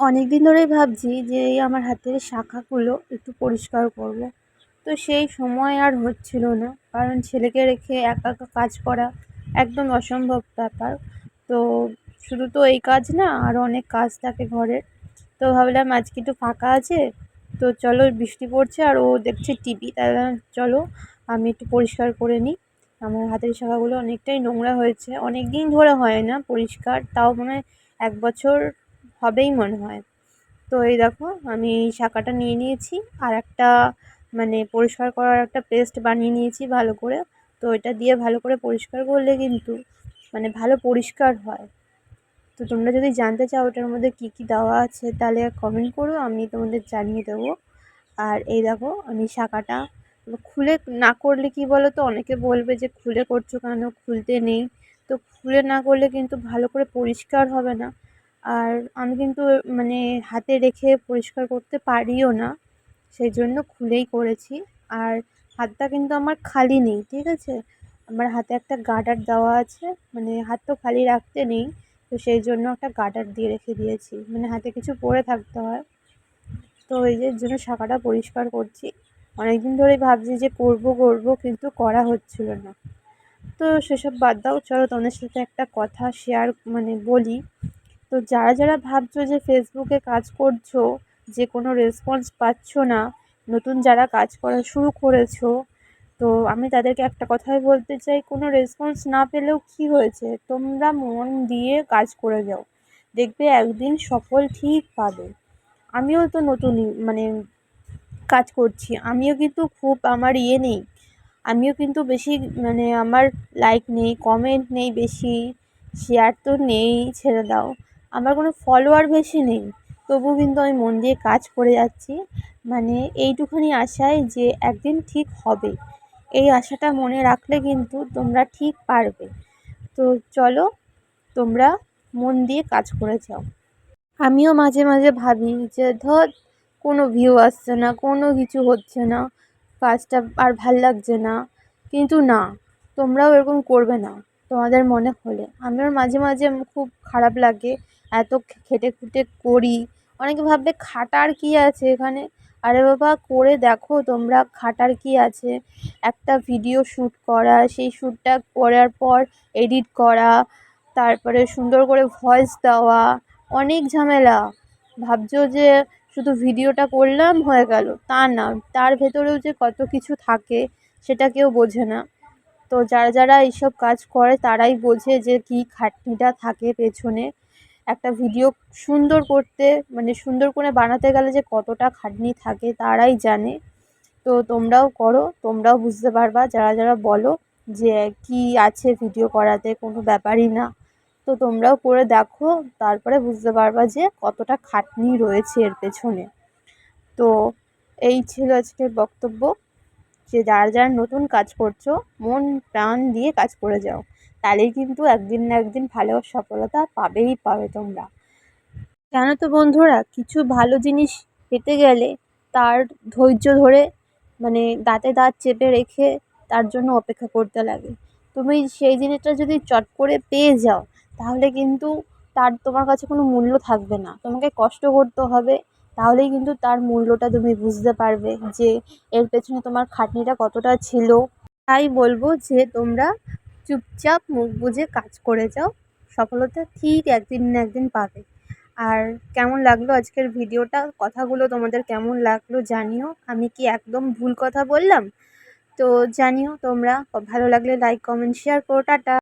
অনেক দিন ধরেই ভাবছি যে এই আমার হাতের শাখাগুলো একটু পরিষ্কার করব। তো সেই সময় আর হচ্ছিল না, কারণ ছেলেকে রেখে একা একা কাজ করা একদম অসম্ভব ব্যাপার। তো শুধু তো এই কাজ না আরও অনেক কাজ থাকে ঘরের। তো ভাবলাম আজকে একটু ফাঁকা আছে, তো চলো বৃষ্টি পড়ছে আর ও দেখছে টিভি, তাই চলো আমি একটু পরিষ্কার করে নিই। আমার হাতের শাখাগুলো অনেকটাই নোংরা হয়েছে অনেক দিন ধরে হয় না পরিষ্কার, তাও মনে হয় এক বছর হবেই মনে হয়। তো এই দেখো, আমি শাঁখাটা নিয়ে নিয়েছি আর একটা মানে পরিষ্কার করার একটা পেস্ট বানিয়ে নিয়েছি ভালো করে। তো এটা দিয়ে ভালো করে পরিষ্কার করলে কিন্তু মানে ভালো পরিষ্কার হয়। তো তোমরা যদি জানতে চাও ওটার মধ্যে কী কী দেওয়া আছে তাহলে কমেন্ট করো, আমি তোমাদের জানিয়ে দেবো। আর এই দেখো, আমি শাঁখাটা খুলে না করলে কি বলো তো অনেকে বলবে যে খুলে করছ কেন? খুলতে নেই। তো খুলে না করলে কিন্তু ভালো করে পরিষ্কার হবে না। আর আমি কিন্তু মানে হাতে রেখে পরিষ্কার করতে পারিও না সেই জন্য খুলেই করেছি। আর হাতটা কিন্তু আমার খালি নেই, ঠিক আছে? আমার হাতে একটা গার্ডার দেওয়া আছে মানে হাত তো খালি রাখতে নেই, তো সেই জন্য একটা গার্ডার দিয়ে রেখে দিয়েছি। মানে হাতে কিছু পরে থাকতে হয়। তো এই যে জন্য শাখাটা পরিষ্কার করছি। অনেক দিন ধরেই ভাবছি যে করব, করব, কিন্তু করা হচ্ছিল না। তো সেসব বাদ দাও, চলো তোমাদের সাথে একটা কথা শেয়ার মানে বলি। তো যারা যারা ভাবছ যে ফেসবুকে কাজ করছ, যে কোনো রেসপন্স পাচ্ছ না, নতুন যারা কাজ করা শুরু করেছ, তো আমি তাদেরকে একটা কথাই বলতে চাই, কোনো রেসপন্স না পেলেও কী হয়েছে? তোমরা মন দিয়ে কাজ করে যাও। দেখবে একদিন সফল ঠিক পাবে। আমিও তো নতুনই মানে কাজ করছি। আমিও কিন্তু খুব আমার ইয়ে নেই। আমিও কিন্তু বেশি মানে আমার লাইক নেই কমেন্ট নেই বেশি শেয়ার তো নেই, ছেড়ে দাও। আমার কোনো ফলোয়ার বেশি নেই। তবু কিন্তু আমি মন দিয়ে কাজ করে যাচ্ছি। মানে এইটুখানি আশায় যে একদিন ঠিক হবে। এই আশাটা মনে রাখলে কিন্তু তোমরা ঠিক পারবে। তো চলো, তোমরা মন দিয়ে কাজ করে যাও। আমিও মাঝে মাঝে ভাবি যে, ধর কোনো ভিউ আসছে না, কোনো কিছু হচ্ছে না, কাজটা আর ভালো লাগছে না। কিন্তু না, তোমরাও এরকম করবে না। তোমাদের মনে হলে। আমার মাঝে মাঝে খুব খারাপ লাগে এত খেটে খুটে করি। অনেকে ভাববে, খাটার কী আছে এখানে? আরে বাবা, করে দেখো তোমরা খাটার কী আছে। একটা ভিডিও শ্যুট করা, সেই শ্যুটটা করার পর এডিট করা, তারপরে সুন্দর করে ভয়েস দেওয়া, অনেক ঝামেলা। ভাবছ যে শুধু ভিডিওটা করলাম হয়ে গেল? তা না, তার ভেতরেও যে কত কিছু থাকে, সেটা কেউ বোঝে না। তো যারা যারা এইসব কাজ করে, তারাই বোঝে যে কী খাটনিটা থাকে পেছনে। একটা ভিডিও সুন্দর করতে মানে সুন্দর করে বানাতে গেলে যে কতটা খাটনি থাকে তারাই জানে। তো তোমরাও করো, তোমরাও বুঝতে পারবা, যারা যারা বলো যে কী আছে ভিডিও করাতে, কোনো ব্যাপারই না। তো তোমরাও করে দেখো, তারপরে বুঝতে পারবা যে কতটা খাটনি রয়েছে এর পেছনে। তো এই ছিল আজকের বক্তব্য। যে যারা যারা নতুন কাজ করছ, মন প্রাণ দিয়ে কাজ করে যাও। তাহলেই কিন্তু একদিন না একদিন ভালো সফলতা পাবেই পাবে তোমরা। জানো তো বন্ধুরা, কিছু ভালো জিনিস পেতে গেলে তার ধৈর্য ধরে মানে দাঁতে দাঁত চেপে রেখে তার জন্য অপেক্ষা করতে লাগে। তুমি সেই জিনিসটা যদি চট করে পেয়ে যাও, তাহলে কিন্তু তার, তোমার কাছে কোনো মূল্য থাকবে না। তোমাকে কষ্ট করতে হবে, তাহলেই কিন্তু তার মূল্যটা তুমি বুঝতে পারবে যে এর পেছনে তোমার খাটনিটা কতটা ছিল। তাই বলব যে তোমরা চুপচাপ মুখ বুঝে কাজ করে যাও। সফলতা ঠিক একদিন না একদিন পাবে। আর কেমন লাগল আজকের ভিডিওটা? কথাগুলো তোমাদের কেমন লাগল জানিও। আমি কি একদম ভুল কথা বললাম? তো জানিও তোমরা। ভালো লাগলে লাইক কমেন্ট শেয়ার করো। টাটা।